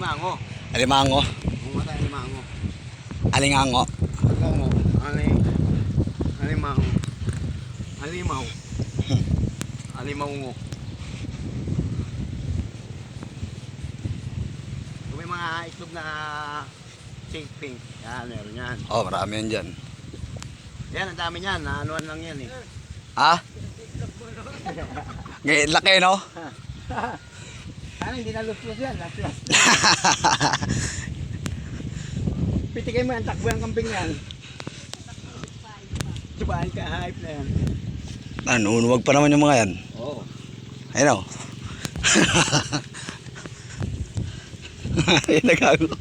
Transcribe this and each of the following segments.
Alimango. Alimango. Bunga tayo alimango. Alingango. Alimango. Ali. Alimango. Alimaw. Alimaungo. Kung may mga itlog na pink pink. Yan, meron yan. Oh, marami yan dyan. Yan, ang dami yan. Naanuan lang yan eh. Ha? Ngayon, laki, no? Sana hindi na luslus yan. Luslus. Pitigay mo yan, takbo ang kambing yan. Subahan ka, hype na yan. Nanunuwag pa naman yung mga yan. Oo. Ayun, oh. Ayun, nagago.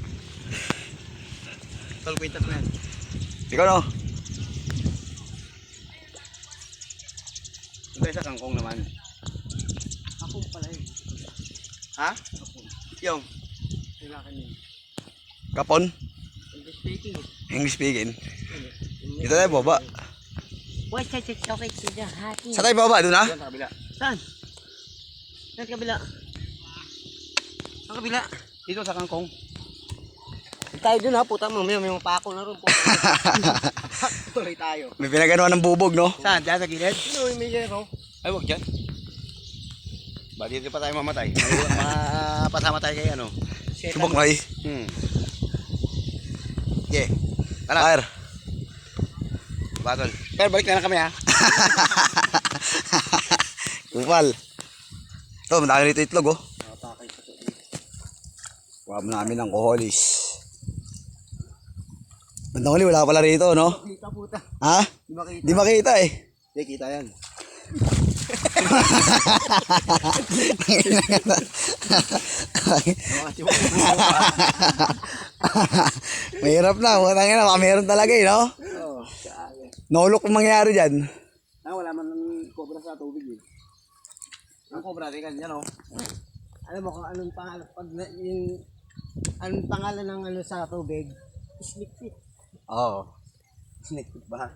Tol, kwintas mo yan. Ikaw, no? Ito sa kangkong naman. Ako pala yun. Ha? Ako. Yung. Kailangan yun. Kapon? English speaking. English speaking. Dito tayo, baba. That chocolate to the hati? Sa tayo baba, doon, ha? Doon sa kabila. Saan? Saan sa kabila? Sa kabila. Dito sa kangkong. Tayo dun ha, puta mo, may may mga pako na ron po. Tuloy tayo. May pinagawa ng bubog, no? Saan? Diyan sa gilid? Ano may yero? Ay, wag dyan. Ba, dito pa tayo mamatay. Mapasama tayo kay ano. Subok na, eh. Hmm. Yeah. Tara. Fire. Batol. Pero balik na lang kami ha. Kupal. Ito, madami rito itlog, oh. Kuha mo namin ng koholis. Bandang huli, wala pala rito, no? Kita puta. Ha? Di makita. Di makita, eh. Di kita yan. Mahirap na, mga tangina, baka meron talaga, eh, no? Oo. Nolok ang mangyari dyan. Ah, wala man ng cobra sa tubig eh. Ang cobra, tingnan yan oh. Alam mo kung anong pangalan, pag na- yung, anong pangalan ng ano sa tubig? Snake fit. Oo. Snake tooth ba?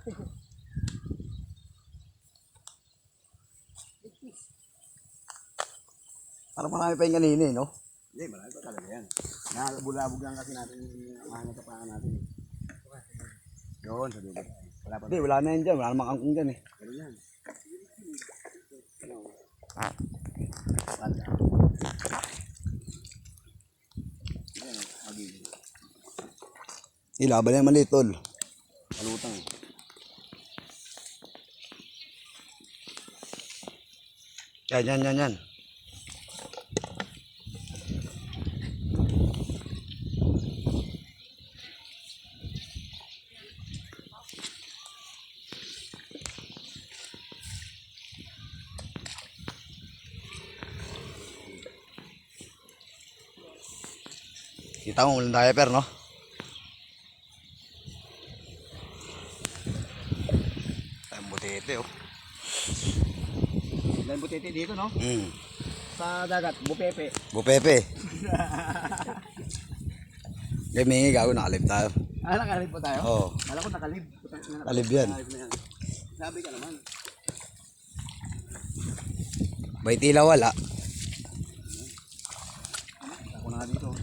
Parang marami pa yung kanina, eh, no? Hindi, marami pa talaga yan. Nalabulabog lang kasi natin yung mga natapakan natin eh. Yun, sa dulo. Wala pa. Hindi, wala na yan dyan. Wala namang kangkong dyan, eh. Pero yan. Magiging. Ilaban na yung maliit, tol. Palutang. Yan, yan, yan, yan. Kita mo, walang diaper, no? Tayong butete, oh. Ilan butete dito, no? Mm. Sa dagat, bupepe. Bupepe. Kaya may gago nakalib tayo. Ah, nakalib po tayo? Oo. Kala ko nakalib. Nakalib yan. Nakalib na yan. Sabi ka naman. May tila wala. Ako na nga dito.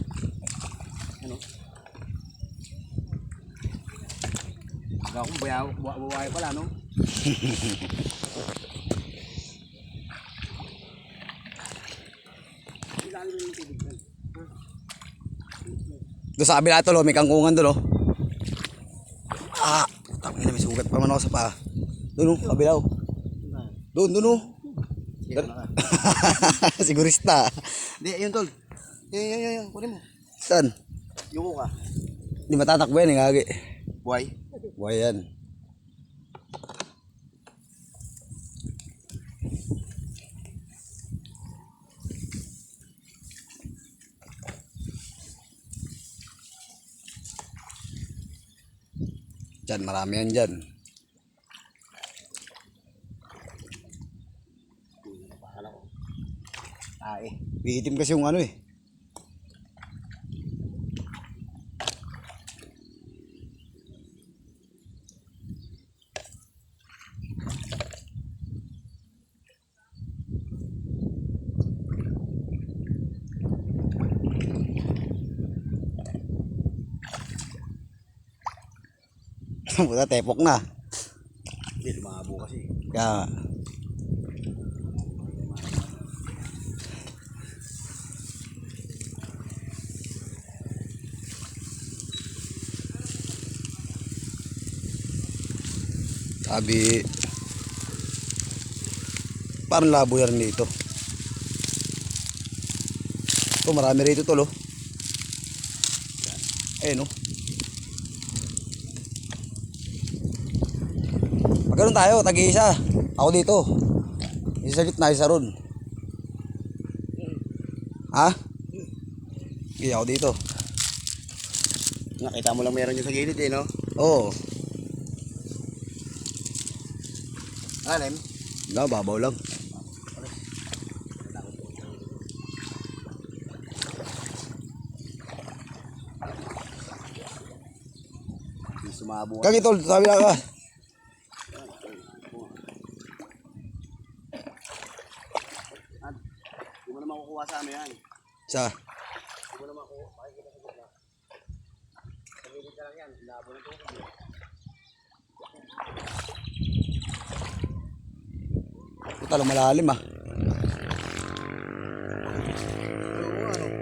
Ano? Buyaw, buwa- buwaya pala, no? Doon sa kabila oh, may kangkungan doon. Ah, tangin na may sugat pa man ako sa paa. Doon, oh, kabila, oh. Doon, doon, ka. Sigurista. Hindi, yun tol. Yun, yun, yun, yun. Kunin mo. Saan? Yuko ka. Hindi matatakbo yan, eh, gagi. Buhay. Buhay yan. Diyan, marami yan dyan. Tae. Iitim kasi yung ano eh. Puta, tepok na. Hindi, lumabo kasi. Kaya. Sabi, parang labo yan dito. Ito, marami rito tol, oh. Ayun, oh. Tayo, tag-iisa. Ako dito. Isa sa gitna, isa ron. Ha? Sige, ako dito. Nakita mo lang meron dyan sa gilid eh, no? Oo. Alam? Wala, babaw lang. Sumabo. Kagi tol, sabi na ka. At, di mo naman kukuha sa amin yan. Sa. Di mo naman kukuha. Pakikita sa gitna. Sa gilid ka lang yan. Labo ng tubig. eh. Puta lang malalim ah.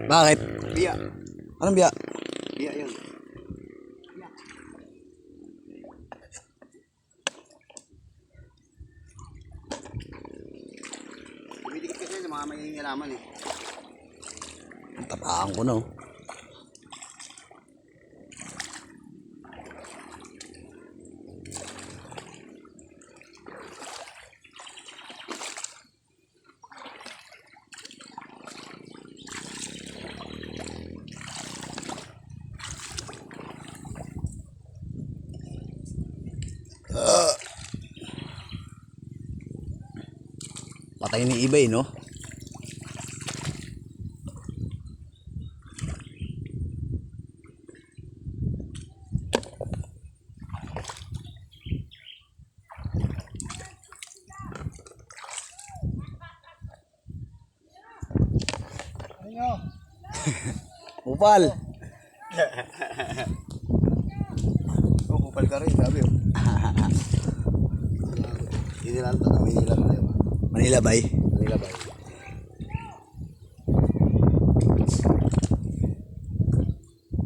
Bakit? Biya. Anong biya? Biya yun. Dumidikit kasi sa mga may alaman eh. Tapaan ko no. Ah. Patay ni eBay, no? Upal. Oo, oh, kupal ka rin, sabi oh. Hindi nila ito, Manila yun? Manila Bay. Manila ba yun?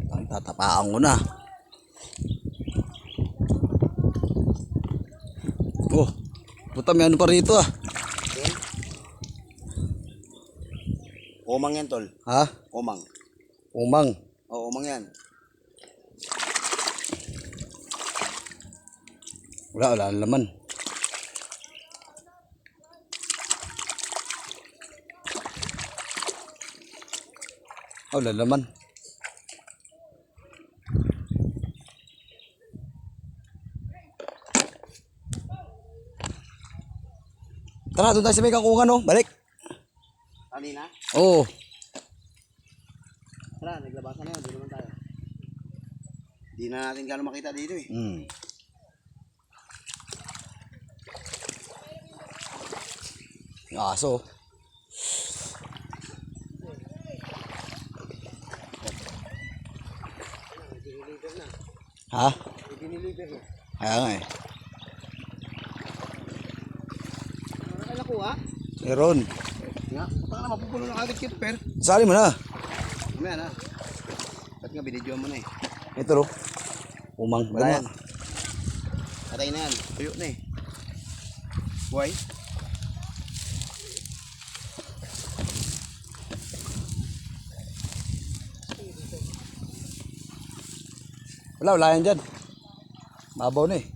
Ang tatapaan ko na. Oh, puta may ano pa rito ah. Umang yan, tol. Ha? Umang. Umang. Oo, umang yan. Wala, wala laman. Oh, wala laman. Tara, doon tayo sa may kakungan, no? Balik. Kanina? Oo. Oh, Tara, naglabasan na yun. Doon naman tayo. Hindi na natin gano'ng makita dito eh. Hmm. Yung aso. Ha? Diniliver na. Kaya nga eh. Ano ka nakuha? Meron. Nga, baka na mapupuno na agad kito, per. Sali mo na. Mamaya na. Ba't nga binidyo mo na eh. Ito ro. Umang. Wala yan. Patay na yan. Tuyo na eh. Buhay. Wala, wala yan dyan. Mabaw na eh.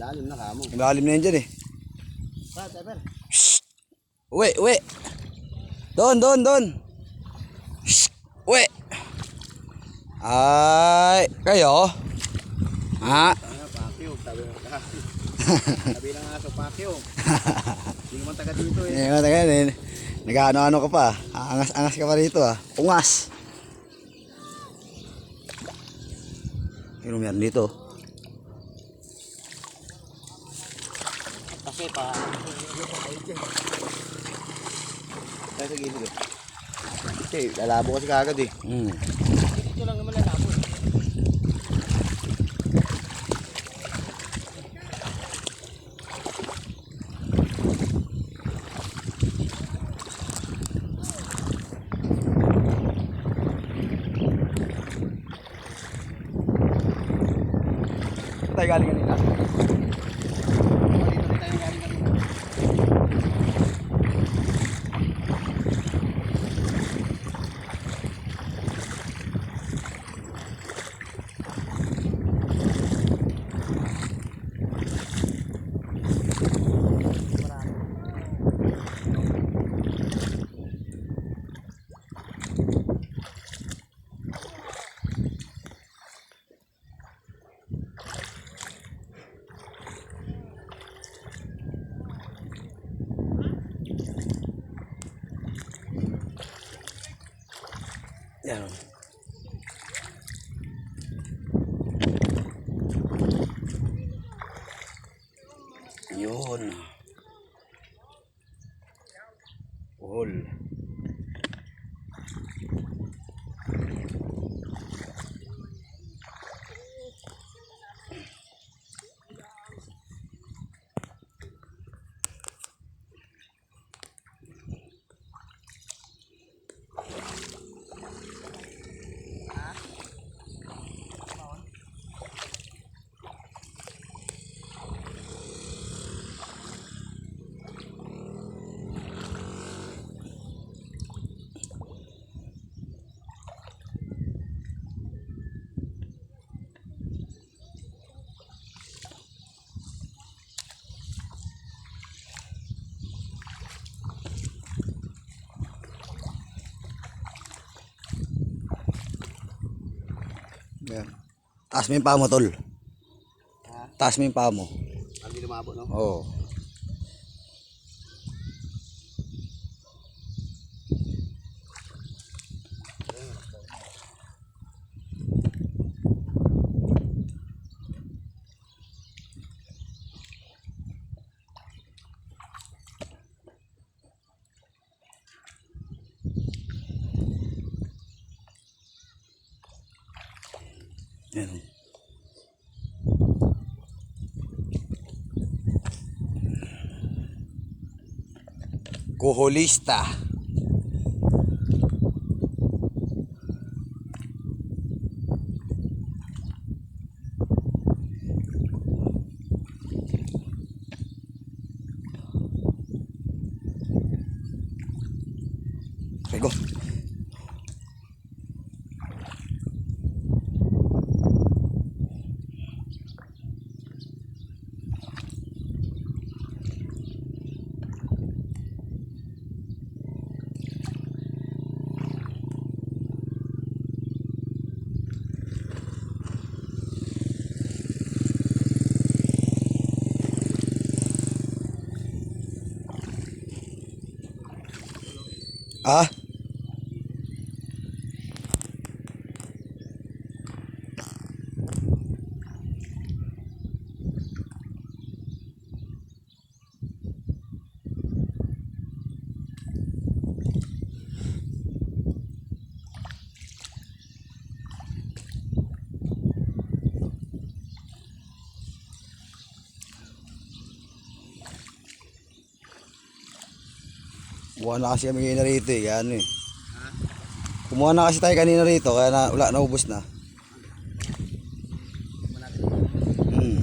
Lalim na kamo. Malalim na yan dyan eh. Uwi, uwi. Doon, doon, doon. Ay, kayo? Ha? Sabi ng aso, pakyo. Hindi naman taga dito eh. Eh, mata ganun. Nag-ano-ano ka pa. Angas-angas ka pa rito ah. Ungas. Ano meron dito? Kasi pa, sa gilid eh. Kasi lalabo kasi kagad eh. Hmm. dito lang naman lalabo. tayo galing kanina? Dito rin tayo galing kanina. Yan. Yun. Puhol. Yan. Taas mo yung paa mo, tol. Taas mo yung paa mo. Hindi lumabo, no? Oo. Yan. Kuhulista. Ah? Kumuha na kasi kami kanina rito eh, kaya ano eh. Kumuha na kasi tayo kanina rito, kaya na, wala, naubos na. Hmm.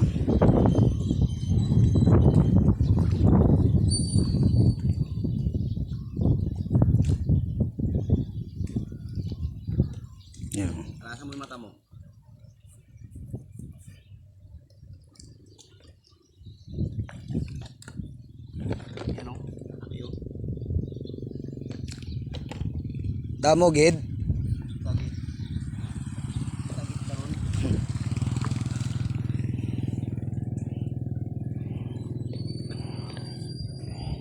Yan. Alasan mo yung mata mo. Yan, no? Laki, oh. Damo, gid.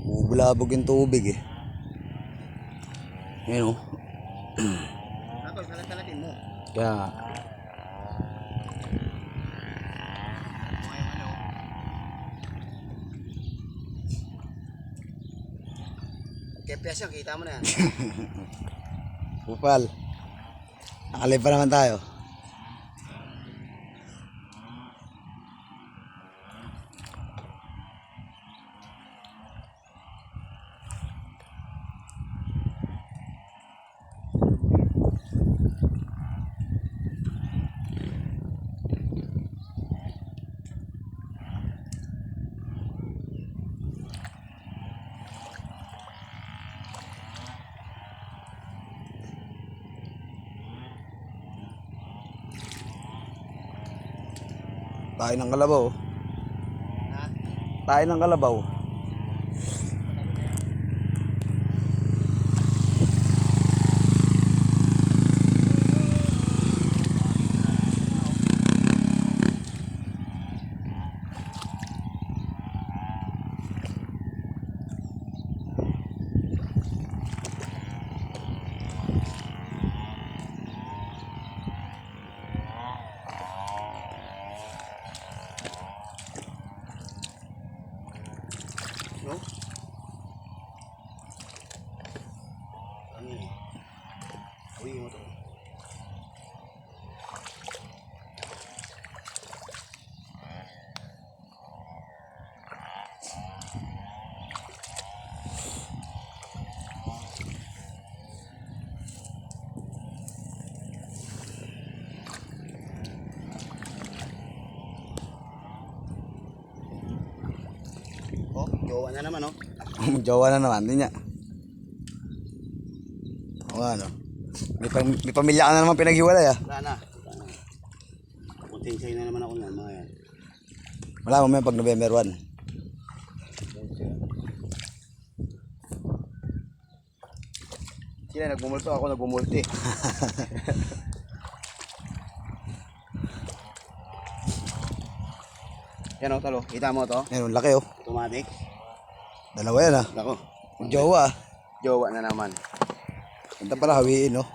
Bubulabog yung tubig eh. Yan o. Nakol, kalat-kalatin mo. Kaya. Kepyas yan, kita mo na yan. Kupal. Nakalive pa naman tayo. Tayo ng kalabaw. Ha? Tayo ng kalabaw. No? Ano yun? Uwi mo to. Oh, jowa na naman oh. Jowa na naman, hindi niya. O ano. May, pam- may pamilya ka na naman pinaghiwalay ah. Wala na. Potensya na naman ako na mga yan. Wala mo may pag November 1. Sila nagmumulto, ako nagmumulti. yan o, talo. Kita mo to? Ayun, laki oh. Automatic. Dalawa yan ah. Ako. Jowa ah. Jowa na naman. Ganda pala hawiin oh.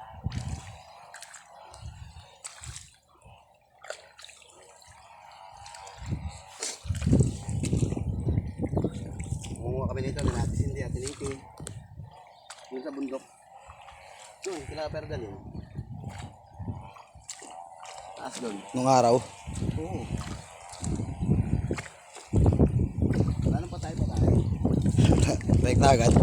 Kumuha kami nito, natin hindi at tiniti. Yung sa bundok. Yun, kila perdalin. Taas doon. Nung araw. Oo. Ano pa tayo pa tayo? Balik na agad.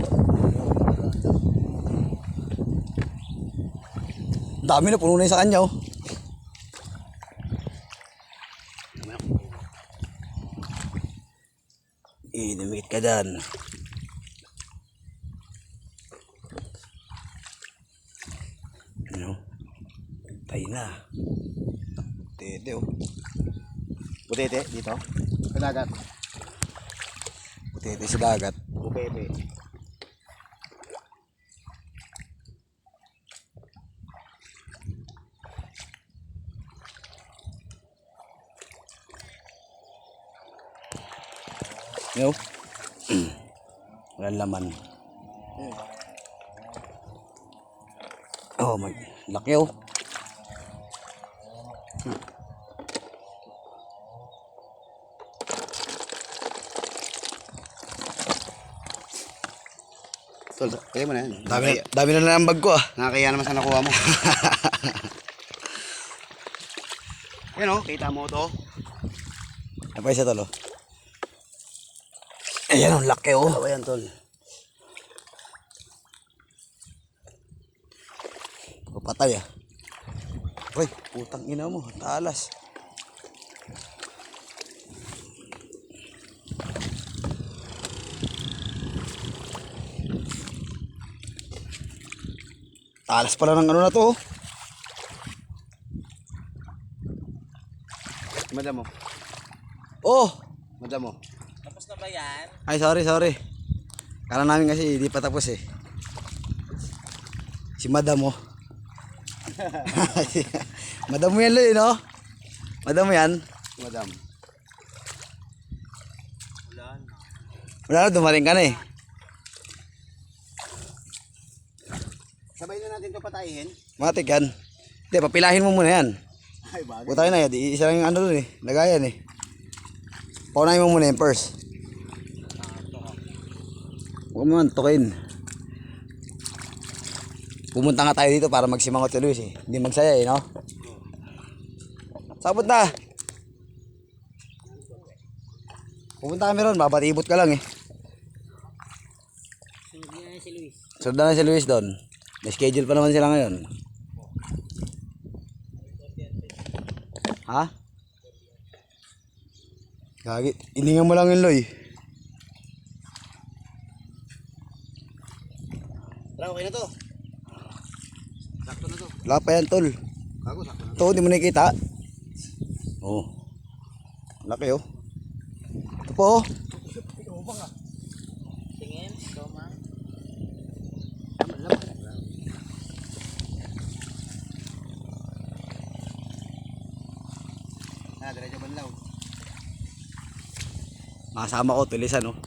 Dami na, puno na yung sa kanya oh. Idumikit ka dyan. Ano? Tayo na. Tete oh. Butete, dito. Sa dagat. Tete sa dagat. Bupete. Yo. Walang laman. Oh my. Laki oh. Tol, kaya mo na yan. Dami na, dami na lang ang bag ko ah. Nakakaya naman sa nakuha mo. Yan o, kita mo to. Ano pa isa talo? Ayan ang laki oh. Dalawa yan, tol. Patay ah. Uy, putang ina mo. Talas. Talas pala ng ano na to. oh. Madam mo. Oh! Madam mo. Ay, sorry, sorry. Kala namin kasi hindi pa tapos eh. Si Madam oh. Madam mo yan, Loy, no? Madam mo yan? Madam. Wala na, dumating ka na eh. Sabay na natin to patayin. Matik yan. Hindi, papilahin mo muna yan. Ay, bagay. Puta na yan, isa lang yung ano dun eh. Lagayan eh. Paunahin mo muna yung purse. Huwag mo man, tukin. Pumunta nga tayo dito para magsimangot si Luis eh. Hindi magsaya eh, no? Sabot na! Pumunta kami ron, babatibot ka lang eh. Sunod na si Luis. Sunod na si Luis doon. May schedule pa naman sila ngayon. Ha? Gagi, iningan mo lang yun, Loy. Tara, okay na to. Sakto na to. Wala pa yan, tol. Bago, sakto na. Ito, hindi mo nakikita. Oo. Oh. Laki oh. Ito po oh. Makasama ko, tulisan oh.